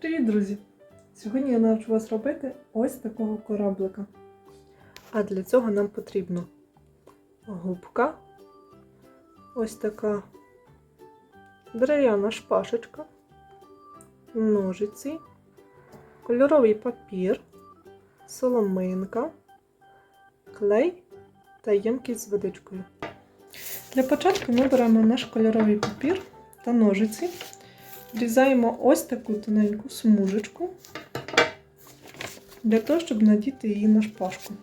Привіт, друзі! Сьогодні я навчу вас робити ось такого кораблика. А для цього нам потрібно губка, ось така дерев'яна шпажечка, ножиці, кольоровий папір, соломинка, клей та ємкість з водичкою. Для початку ми беремо наш кольоровий папір та ножиці. Врізаємо ось таку тоненьку смужечку для того, щоб надіти її на шпажку.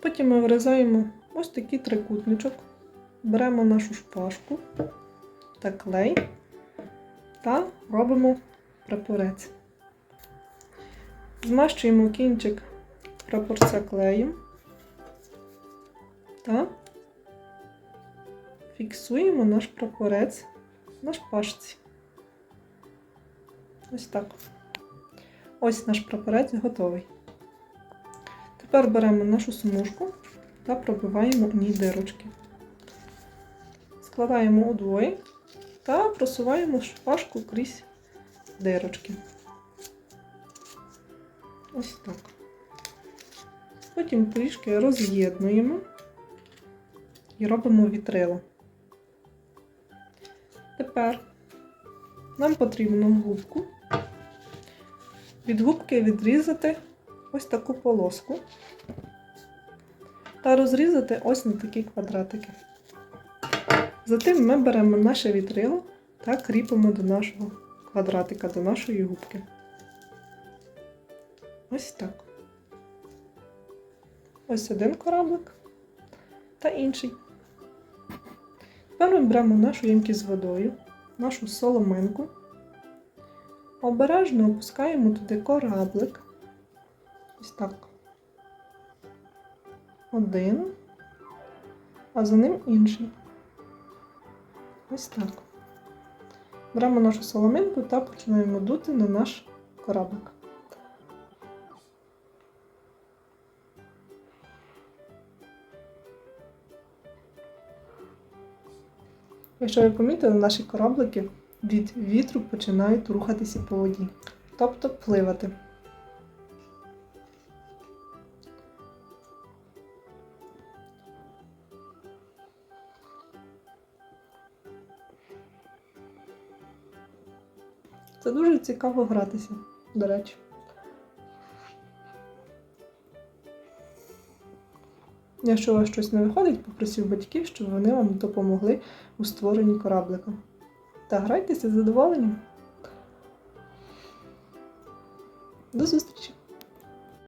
Потім ми врізаємо ось такий трикутничок, беремо нашу шпажку та клей та робимо прапорець. Змащуємо кінчик прапорця клеєм та фіксуємо наш прапорець на шпажці. Ось так. Ось наш прапорець готовий. Тепер беремо нашу смужку та пробиваємо у ній дирочки. Складаємо удвоє та просуваємо шпажку крізь дирочки. Ось так. Потім трішки роз'єднуємо і робимо вітрило. Тепер нам потрібно губку. Від губки відрізати ось таку полоску та розрізати ось на такі квадратики. Затим ми беремо наше вітрило та кріпимо до нашого квадратика, до нашої губки. Ось так. Ось один кораблик та інший. Тепер ми беремо нашу ємкість з водою, нашу соломинку. Обережно опускаємо туди кораблик. Ось так. Один, а за ним інший. Ось так. Беремо нашу соломинку та починаємо дути на наш кораблик. Якщо ви помітили, наші кораблики від вітру починають рухатися по воді, тобто пливати. Це дуже цікаво гратися, до речі. Якщо у вас щось не виходить, попросив батьків, щоб вони вам допомогли у створенні кораблика. Та грайтеся з задоволенням. До зустрічі!